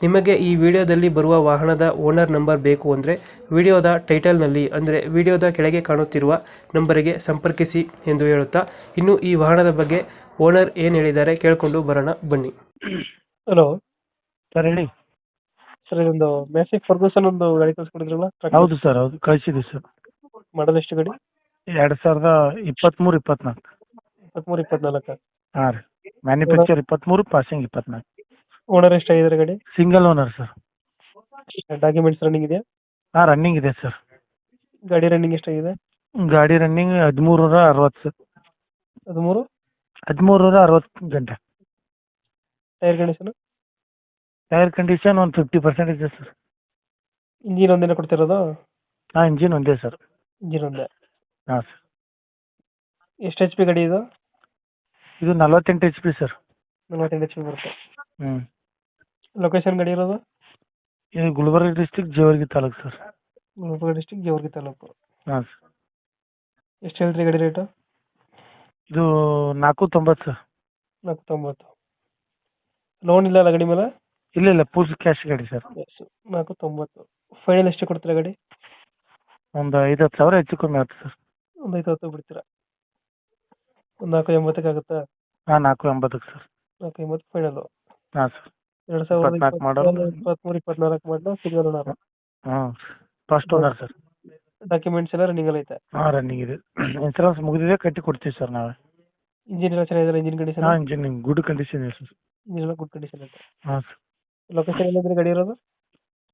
ನಿಮಗೆ ಈ ವಿಡಿಯೋದಲ್ಲಿ ಬರುವ ವಾಹನದ ಓನರ್ ನಂಬರ್ ಬೇಕು ಅಂದರೆ ವಿಡಿಯೋದ ಟೈಟಲ್ನಲ್ಲಿ ಅಂದರೆ ವಿಡಿಯೋದ ಕೆಳಗೆ ಕಾಣುತ್ತಿರುವ ನಂಬರಿಗೆ ಸಂಪರ್ಕಿಸಿ ಎಂದು ಹೇಳುತ್ತಾ ಇನ್ನು ಈ ವಾಹನದ ಬಗ್ಗೆ ಓನರ್ ಏನು ಹೇಳಿದ್ದಾರೆ ಕೇಳಿಕೊಂಡು ಬರೋಣ ಬನ್ನಿ. ಹಲೋ ಸರ್ ಹೇಳಿ. ಸರ್ ಇದೊಂದು ಮ್ಯಾಸಿಕ್ ಫರ್ಗೂಸನ್ ಒಂದು ಗಾಡಿ ಕಳಿಸ್ಕೊಡಿದ್ರಲ್ಲ? ಹೌದು ಸರ್ ಹೌದು. ಕಳಿಸಿದ್ವಿ ಸರ್ ಮಾಡಲ್ ಎಷ್ಟು ಗಾಡಿ? ಎರಡು ಸಾವಿರದ ಇಪ್ಪತ್ತ್ಮೂರು ಇಪ್ಪತ್ನಾಲ್ಕು. ಇಪ್ಪತ್ಮೂರು ಇಪ್ಪತ್ನಾಲ್ಕು? ಹಾಂ ರೀ. ಮ್ಯಾನುಫ್ಯಾಕ್ಚರ್ ಇಪ್ಪತ್ತ್ಮೂರು ಪಾಸಿಂಗ್ ಇಪ್ಪತ್ನಾಲ್ಕು. ಓನರ್ ಎಷ್ಟಾಗಿದ್ದಾರೆ ಗಾಡಿ? Single owner sir documents running ಇದೆಯಾ? ಹಾಂ ರನ್ನಿಂಗ್ ಇದೆ ಸರ್ ಗಾಡಿ ರನ್ನಿಂಗ್ ಎಷ್ಟಾಗಿದೆ ಗಾಡಿ ರನ್ನಿಂಗ್ ಹದಿಮೂರು ನೂರ ಅರವತ್ತು ಸರ್ ಹದಿಮೂರು? ಹದಿಮೂರು ನೂರ ಅರವತ್ತು ಗಂಟೆ ಟೈರ್ ಕಂಡೀಷನ್ ಟೈರ್ ಕಂಡೀಷನ್ ಒಂದು ಫಿಫ್ಟಿ ಪರ್ಸೆಂಟ್ ಇದೆ ಸರ್ ಇಂಜಿನ್ ಒಂದಿನ ಕೊಡ್ತಿರೋದು? ಹಾಂ ಇಂಜಿನ್ ಒಂದೇ ಸರ್ ಇಂಜಿನ್ ಒಂದೇ. ಹಾಂ ಸರ್ ಎಷ್ಟು ಎಚ್ ಪಿ ಗಾಡಿ ಇದು? ಇದು ನಲವತ್ತೆಂಟು ಎಚ್ ಪಿ ಸರ್ ನಲವತ್ತೆಂಟು ಎಚ್ ಪಿ ಬರುತ್ತೆ. ಹ್ಞೂ ಲೊಕೇಶನ್ ಗಾಡಿ ಇರೋದು? ಇದು Gulbarga district Jevargi taluk sir. Gulbarga district Jevargi taluk. ಹಾಂ ಸರ್. ಎಷ್ಟು ಹೇಳ್ತೀರಿ ಗಾಡಿ ರೇಟು ಇದು ನಾಲ್ಕು ತೊಂಬತ್ತು ಸರ್. ನಾಲ್ಕು ತೊಂಬತ್ತು ಲೋನ್ ಇಲ್ಲ ಅಲ್ಲ ಗಾಡಿ ಮೇಲೆ? ಇಲ್ಲ ಇಲ್ಲ ಫುಲ್ ಕ್ಯಾಶ್ ಗಾಡಿ ಸರ್. ಎಸ್ ನಾಲ್ಕು ತೊಂಬತ್ತು ಫೈನಲ್ ಎಷ್ಟು ಕೊಡ್ತೀರಾ ಗಡಿ? ಒಂದು ಐದು ಹತ್ತು ಸಾವಿರ ಹೆಚ್ಚು ಕಮ್ಮಿ ಆಗುತ್ತೆ ಸರ್. ಒಂದು ಐದು ಹತ್ತು ಬಿಡ್ತೀರಾ? ಒಂದು ನಾಲ್ಕು ಎಂಬತ್ತಕ್ಕೆ ಆಗುತ್ತಾ? ಹಾಂ ನಾಲ್ಕು ಎಂಬತ್ತಕ್ಕೆ ಸರ್. ನಾಲ್ಕು ಎಂಬತ್ತು ಫೈನಲ್ ಹಾಂ ಸರ್. ಎರಡು ಸಾವಿರದ ಇಪ್ಪತ್ನಾಲ್ಕು. ಇಪ್ಪತ್ಮೂರು ಇಪ್ಪತ್ನಾಲ್ಕು ಮಾಡಲು single owner first owner sir documents ಎಲ್ಲ ರನ್ನಿಂಗ್ ಅಲ್ಲಿ ಐತೆ. ಹಾಂ ರನ್ನಿಂಗ್ ಇದೆ. ಇನ್ಸೂರೆನ್ಸ್ ಮುಗಿದಿದೆ ಕಟ್ಟಿ ಕೊಡ್ತೀವಿ ಸರ್ ನಾವೇ. ಇಂಜಿನ್ ಎಲ್ಲ ಚೆನ್ನಾಗಿದೆ ಇಂಜಿನ್ ಕಂಡೀಷನ್ ಹಾಂ ಇಂಜಿನ್ ಗುಡ್ ಕಂಡೀಷನ್ ಇದೆ ಸರ್ ಇಂಜಿನ್ ಎಲ್ಲ ಗುಡ್ ಕಂಡೀಷನ್ ಐತೆ. ಹಾಂ ಸರ್ ಲೊಕೇಶನ್ ಎಲ್ಲಿದ್ರೆ ಗಾಡಿ ಇರೋದು?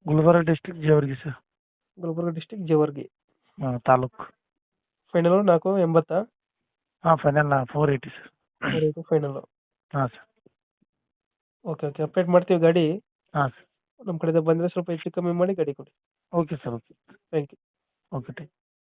Gulbarga district Jevargi sir Gulbarga district Jevargi. ಹಾಂ ತಾಲೂಕು. ಫೈನಲ್ ನಾಲ್ಕು ಎಂಬತ್ತಾ? ಹಾಂ final four eighty sir final ಹಾಂ ಸರ್ ಓಕೆ ಓಕೆ ಅಪ್ಡೇಟ್ ಮಾಡ್ತೀವಿ ಗಾಡಿ. ಹಾಂ ಸರ್ ನಮ್ಮ ಕಡೆಯಿಂದ ಬಂದರೆ ಸ್ವಲ್ಪ ಹೆಚ್ಚು ಕಮ್ಮಿ ಮಾಡಿ ಗಾಡಿ ಕೊಡಿ. Okay sir okay thank you okay thank